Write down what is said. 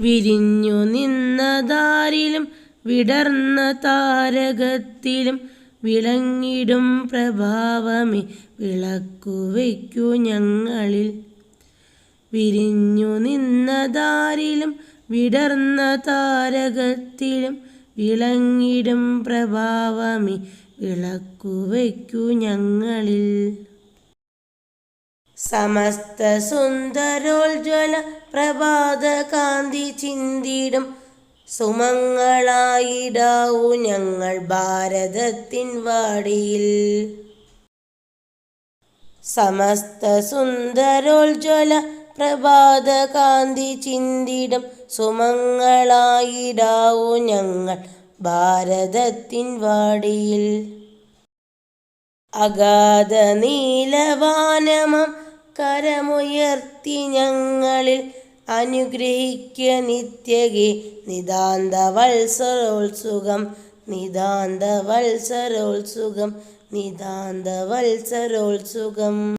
വിരിഞ്ഞു നിന്ന നിന്നതാരിലും വിടർന്ന താരകത്തിലും വിളങ്ങിടും പ്രഭാവമേ വിളക്കുവയ്ക്കൂ ഞങ്ങളിൽ. വിരിഞ്ഞു നിന്ന നിന്നതാരിലും വിടർന്ന താരകത്തിലും വിളങ്ങിടും പ്രഭാവമേ വിളക്കുവയ്ക്കൂ ഞങ്ങളിൽ. സമസ്ത സുന്ദരോജ്വല പ്രഭാത കാന്തി ചിന്തിടും. സുമങ്ങളായിടാവൂ ഞങ്ങൾ ഭാരതത്തിൻ വാടിയിൽ. സമസ്ത സുന്ദരോജ്വല പ്രഭാത കാന്തി ചിന്തിടും. സുമങ്ങളായിടാവൂ ഞങ്ങൾ ഭാരതത്തിൻ വാടിയിൽ. അഗാധ നീലവാനമം കരമുയർത്തി ഞങ്ങളിൽ അനുഗ്രഹിക്ക നിത്യകെ. നിതാന്ത വത്സരോത്സുഖം നിതാന്ത വത്സരോത്സുഖം നിതാന്ത വത്സരോത്സുകം